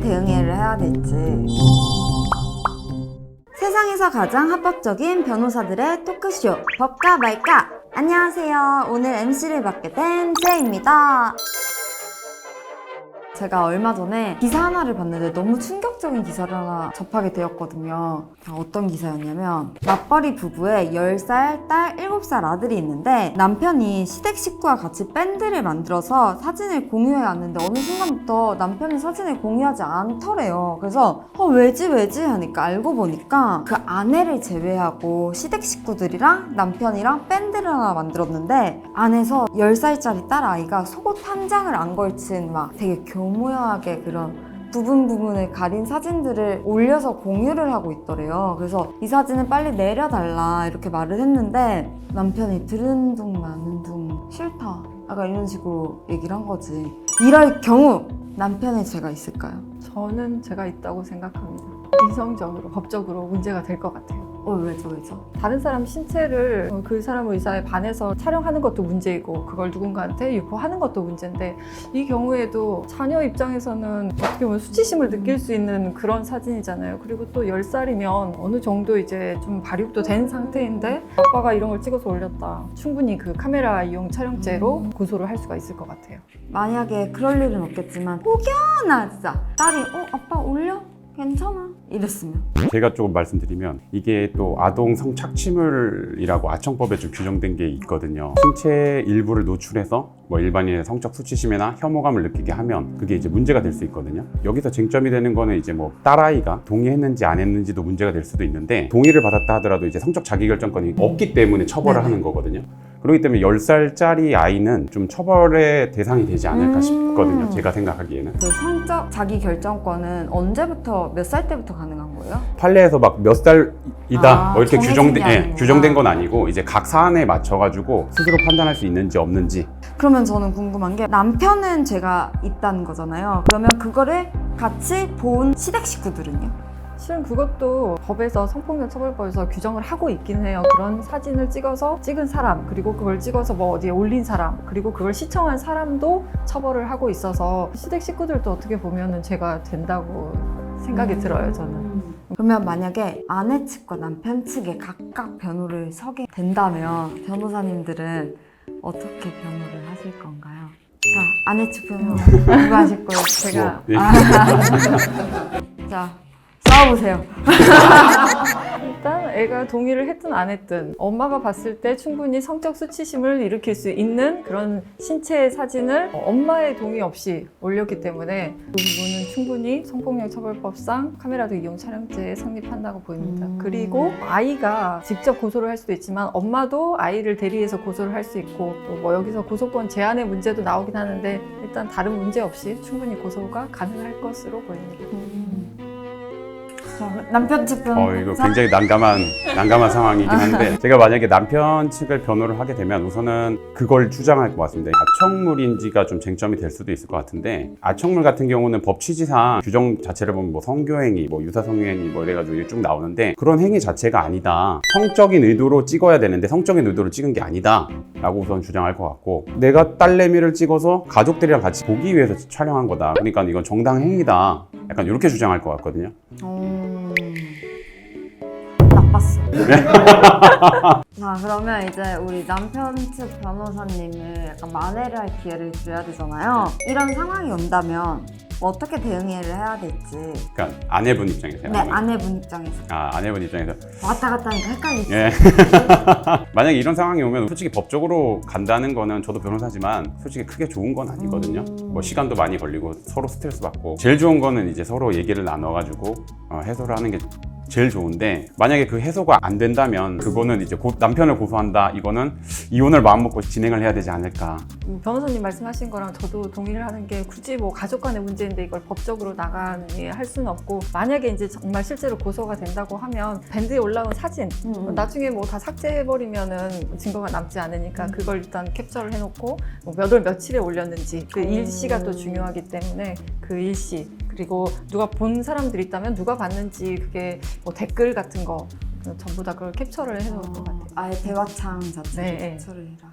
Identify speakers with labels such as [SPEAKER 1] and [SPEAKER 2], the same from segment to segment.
[SPEAKER 1] 대응을 해야 될지. 세상에서 가장 합법적인 변호사들의 토크쇼 법과 말까 안녕하세요. 오늘 MC를 맡게 된 제입니다 제가 얼마 전에 기사 하나를 봤는데 너무 충격적인 기사를 하나 접하게 되었거든요. 아, 어떤 기사였냐면 맞벌이 부부의 10살 딸 7살 아들이 있는데 남편이 시댁 식구와 같이 밴드를 만들어서 사진을 공유해 왔는데 어느 순간부터 남편이 사진을 공유하지 않더래요. 그래서 어, 왜지 왜지 하니까 알고 보니까 그 아내를 제외하고 시댁 식구들이랑 남편이랑 밴드를 하나 만들었는데 안에서 10살짜리 딸 아이가 속옷 한 장을 안 걸친 막 되게 교 모하게 그런 부분 부분을 가린 사진들을 올려서 공유를 하고 있더래요. 그래서 이 사진을 빨리 내려달라 이렇게 말을 했는데 남편이 들은 둥 마는 둥 싫다. 약간 이런 식으로 얘기를 한 거지. 이럴 경우 남편의 죄가 있을까요?
[SPEAKER 2] 저는 제가 있다고 생각합니다. 이성적으로, 법적으로 문제가 될 것 같아요.
[SPEAKER 1] 어 왜죠 왜죠?
[SPEAKER 2] 다른 사람 신체를 어, 그 사람 의사에 반해서 촬영하는 것도 문제이고 그걸 누군가한테 유포하는 것도 문제인데 이 경우에도 자녀 입장에서는 어떻게 보면 수치심을 느낄 수 있는 그런 사진이잖아요. 그리고 또 10살이면 어느 정도 이제 좀 발육도 된 상태인데 아빠가 이런 걸 찍어서 올렸다. 충분히 그 카메라 이용 촬영죄로 고소를 할 수가 있을 것 같아요.
[SPEAKER 1] 만약에 그럴 일은 없겠지만 혹여나 진짜 딸이 어 아빠 올려? 괜찮아 이랬으면
[SPEAKER 3] 제가 조금 말씀드리면 이게 또 아동 성착취물이라고 아청법에 좀 규정된 게 있거든요. 신체 일부를 노출해서 뭐 일반인의 성적 수치심이나 혐오감을 느끼게 하면 그게 이제 문제가 될 수 있거든요. 여기서 쟁점이 되는 거는 이제 뭐 딸아이가 동의했는지 안 했는지도 문제가 될 수도 있는데 동의를 받았다 하더라도 이제 성적 자기결정권이 없기 때문에 처벌을. 하는 거거든요. 그렇기 때문에 10살짜리 아이는 좀 처벌의 대상이 되지 않을까
[SPEAKER 1] 음.
[SPEAKER 3] 싶거든요. 제가 생각하기에는.
[SPEAKER 1] 그 성적 자기 결정권은 언제부터 몇 살 때부터 가능한 거예요?
[SPEAKER 3] 판례에서 막 몇 살이다
[SPEAKER 1] 아,
[SPEAKER 3] 뭐 이렇게
[SPEAKER 1] 정해진
[SPEAKER 3] 규정된
[SPEAKER 1] 게
[SPEAKER 3] 예,
[SPEAKER 1] 아니구나.
[SPEAKER 3] 규정된 건 아니고 이제 각 사안에 맞춰 가지고 스스로 판단할 수 있는지 없는지
[SPEAKER 1] 그러면 저는 궁금한 게 남편은 죄가 있다는 거잖아요. 그러면 그거를 같이 본 시댁 식구들은요?
[SPEAKER 2] 실은 그것도 법에서 성폭력 처벌법에서 규정을 하고 있긴 해요. 그런 사진을 찍어서 찍은 사람, 그리고 그걸 찍어서 뭐 어디에 올린 사람, 그리고 그걸 시청한 사람도 처벌을 하고 있어서 시댁 식구들도 어떻게 보면은 죄가 된다고 생각이
[SPEAKER 1] 음.
[SPEAKER 2] 들어요, 저는.
[SPEAKER 1] 그러면 만약에 아내 측과 남편 측에 각각 변호를 서게 된다면 변호사님들은 어떻게 변호를 하실 건가요? 자, 아내 측 변호 누가 하실 거예요? 제가.
[SPEAKER 3] 뭐, 예.
[SPEAKER 1] 자, 싸워보세요.
[SPEAKER 2] 일단 애가 동의를 했든 안 했든 엄마가 봤을 때 충분히 성적 수치심을 일으킬 수 있는 그런 신체 사진을 엄마의 동의 없이 올렸기 때문에 그 부분은 충분히 성폭력 처벌법상 카메라도 이용 촬영죄에 성립한다고 보입니다.
[SPEAKER 1] 음.
[SPEAKER 2] 그리고 아이가 직접 고소를 할 수도 있지만 엄마도 아이를 대리해서 고소를 할 수 있고 또 뭐 여기서 고소권 제한의 문제도 나오긴 하는데 일단 다른 문제 없이 충분히 고소가 가능할 것으로 보입니다.
[SPEAKER 1] 자, 남편 측 변호.
[SPEAKER 3] 어 이거 굉장히 난감한 난감한 상황이긴 한데 제가 만약에 남편 측을 변호를 하게 되면 우선은 그걸 주장할 것 같습니다. 아청물인지가 좀 쟁점이 될 수도 있을 것 같은데 아청물 같은 경우는 법 취지상 규정 자체를 보면 뭐 성교행위, 뭐 유사성행위 뭐 이래가지고 이게 쭉 나오는데 그런 행위 자체가 아니다. 성적인 의도로 찍어야 되는데 성적인 의도로 찍은 게 아니다.라고 우선 주장할 것 같고 내가 딸내미를 찍어서 가족들이랑 같이 보기 위해서 촬영한 거다. 그러니까 이건 정당 행위다. 약간 이렇게 주장할 것 같거든요.
[SPEAKER 1] 음... 나빴어. 자, 그러면 이제 우리 남편 측 변호사님을 약간 만회를 할 기회를 드려야 되잖아요. 이런 상황이 온다면 뭐 어떻게 대응을 해야 될지.
[SPEAKER 3] 그러니까 아내분 입장에서요.
[SPEAKER 1] 네, 아내분 입장에서.
[SPEAKER 3] 아, 아내분 입장에서.
[SPEAKER 1] 왔다 갔다 하니까 헷갈리지.
[SPEAKER 3] 예. 만약에 이런 상황이 오면 솔직히 법적으로 간다는 거는 저도 변호사지만 솔직히 크게 좋은 건 아니거든요.
[SPEAKER 1] 음.
[SPEAKER 3] 뭐 시간도 많이 걸리고 서로 스트레스 받고 제일 좋은 거는 이제 서로 얘기를 나눠가지고 어, 해소를 하는 게 제일 좋은데 만약에 그 해소가 안 된다면 그거는 이제 고- 남편을 고소한다. 이거는 이혼을 마음먹고 진행을 해야 되지 않을까.
[SPEAKER 2] 음, 변호사님 말씀하신 거랑 저도 동의를 하는 게 굳이 뭐 가족 간의 문제인데 이걸 법적으로 나가니 할 수는 없고 만약에 이제 정말 실제로 고소가 된다고 하면 밴드에 올라온 사진
[SPEAKER 1] 음, 음.
[SPEAKER 2] 나중에 뭐 다 삭제해버리면은 증거가 남지 않으니까 그걸 일단 캡처를 해놓고 뭐 몇월 며칠에 올렸는지 그 일시가 또 중요하기 때문에 그 일시 그리고 누가 본 사람들이 있다면 누가 봤는지 그게 뭐 댓글 같은 거 전부 다 그걸 캡처를 해놓을 것 같아요.
[SPEAKER 1] 아예 대화창 자체를
[SPEAKER 2] 네, 네.
[SPEAKER 1] 캡처를 해라.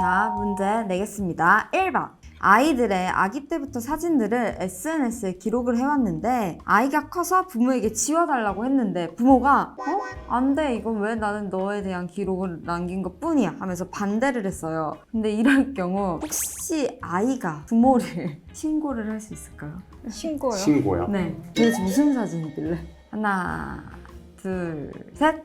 [SPEAKER 1] 자, 문제 내겠습니다. 1번. 아이들의 아기 때부터 사진들을 SNS에 기록을 해왔는데 아이가 커서 부모에게 지워달라고 했는데 부모가 어? 안 돼. 이건 왜 나는 너에 대한 기록을 남긴 것 뿐이야 하면서 반대를 했어요. 근데 이럴 경우 혹시 아이가 부모를 신고를 할 수 있을까요?
[SPEAKER 2] 신고요.
[SPEAKER 3] 신고요.
[SPEAKER 1] 네. 도대체 무슨 사진이길래? 하나, 둘, 셋.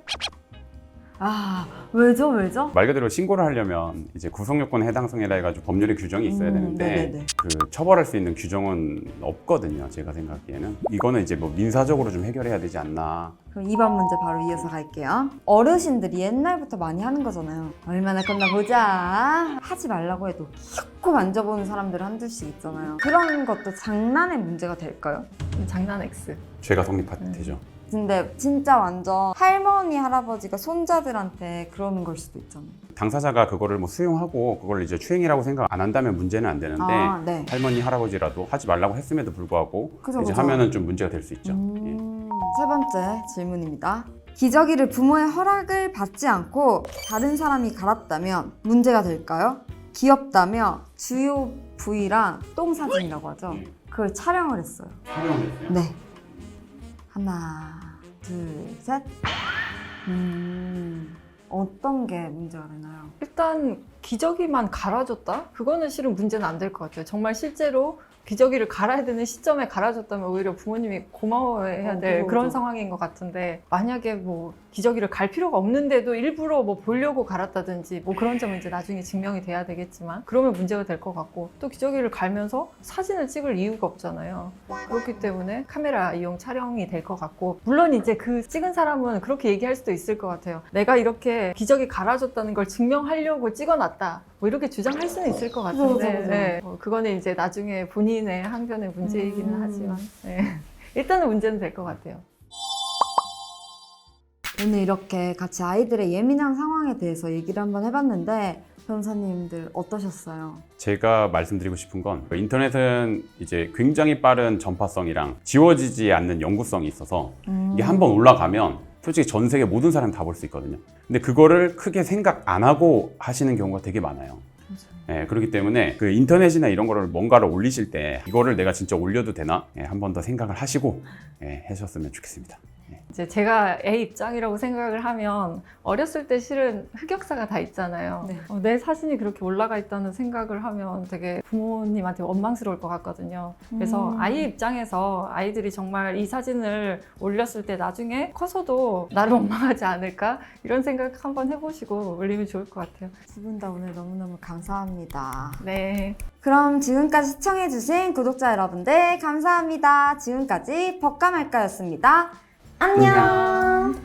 [SPEAKER 1] 아, 왜죠, 왜죠?
[SPEAKER 3] 말 그대로 신고를 하려면 이제 구성 요건에 해당 성이라 해가지고 법률의 규정이 있어야
[SPEAKER 1] 음,
[SPEAKER 3] 되는데
[SPEAKER 1] 네네네.
[SPEAKER 3] 그 처벌할 수 있는 규정은 없거든요. 제가 생각하기에는 이거는 이제 뭐 민사적으로 좀 해결해야 되지 않나.
[SPEAKER 1] 그럼 2번 문제 바로 이어서 갈게요. 어르신들이 옛날부터 많이 하는 거잖아요. 얼마나 컸나 보자. 하지 말라고 해도 귀엽고 만져보는 사람들 한둘씩 있잖아요. 그런 것도 장난의 문제가 될까요?
[SPEAKER 2] 장난 X.
[SPEAKER 3] 죄가 성립되죠.
[SPEAKER 1] 근데 진짜 완전 할머니, 할아버지가 손자들한테 그러는 걸 수도 있잖아요.
[SPEAKER 3] 당사자가 그거를 뭐 수용하고 그걸 이제 추행이라고 생각 안 한다면 문제는 안 되는데
[SPEAKER 1] 아, 네.
[SPEAKER 3] 할머니 할아버지라도 하지 말라고 했음에도 불구하고
[SPEAKER 1] 그죠,
[SPEAKER 3] 이제
[SPEAKER 1] 그죠.
[SPEAKER 3] 하면은 좀 문제가 될 수 있죠. 예.
[SPEAKER 1] 음, 세 번째 질문입니다. 기저귀를 부모의 허락을 받지 않고 다른 사람이 갈았다면 문제가 될까요? 귀엽다며 주요 부위랑 똥 사진이라고 하죠. 그걸 촬영을 했어요.
[SPEAKER 3] 촬영했어요.
[SPEAKER 1] 네. 하나, 둘, 셋. 음, 어떤 게 문제가 되나요?
[SPEAKER 2] 일단 기저귀만 갈아줬다? 그거는 실은 문제는 안 될 것 같아요. 정말 실제로 기저귀를 갈아야 되는 시점에 갈아줬다면 오히려 부모님이 고마워해야
[SPEAKER 1] 어,
[SPEAKER 2] 될 그런. 상황인 것 같은데 만약에 뭐 기저귀를 갈 필요가 없는데도 일부러 뭐 보려고 갈았다든지 뭐 그런 점은 이제 나중에 증명이 돼야 되겠지만 그러면 문제가 될 것 같고 또 기저귀를 갈면서 사진을 찍을 이유가 없잖아요. 그렇기 때문에 카메라 이용 촬영이 될 것 같고 물론 이제 그 찍은 사람은 그렇게 얘기할 수도 있을 것 같아요. 내가 이렇게 기저귀 갈아줬다는 걸 증명하려고 찍어놨다. 뭐 이렇게 주장할 수는 있을 것 같은데
[SPEAKER 1] 그죠, 그죠.
[SPEAKER 2] 네. 어, 그거는 이제 나중에 본인의 항변의 문제이기는
[SPEAKER 1] 음.
[SPEAKER 2] 하지만 네. 일단은 문제는 될 것 같아요.
[SPEAKER 1] 오늘 이렇게 같이 아이들의 예민한 상황에 대해서 얘기를 한번 해봤는데 변호사님들 어떠셨어요?
[SPEAKER 3] 제가 말씀드리고 싶은 건그 인터넷은 이제 굉장히 빠른 전파성이랑 지워지지 않는 영구성이 있어서
[SPEAKER 1] 음.
[SPEAKER 3] 이게 한번 올라가면 솔직히 전 세계 모든 사람이 다볼 수 있거든요. 근데 그거를 크게 생각 안 하고 하시는 경우가 되게 많아요. 예, 그렇기 때문에 그 인터넷이나 이런 거를 뭔가를 올리실 때 이거를 내가 진짜 올려도 되나 예, 한번 더 생각을 하시고 예, 하셨으면 좋겠습니다.
[SPEAKER 2] 이제 제가 애 입장이라고 생각을 하면 어렸을 때 실은 흑역사가 다 있잖아요.
[SPEAKER 1] 네.
[SPEAKER 2] 어, 내 사진이 그렇게 올라가 있다는 생각을 하면 되게 부모님한테 원망스러울 것 같거든요. 그래서
[SPEAKER 1] 음.
[SPEAKER 2] 아이 입장에서 아이들이 정말 이 사진을 올렸을 때 나중에 커서도 나를 원망하지 않을까 이런 생각 한번 해보시고 올리면 좋을 것 같아요.
[SPEAKER 1] 두 분 다 오늘 너무너무 감사합니다.
[SPEAKER 2] 네.
[SPEAKER 1] 그럼 지금까지 시청해주신 구독자 여러분들 감사합니다. 지금까지 법감할까였습니다. 안녕.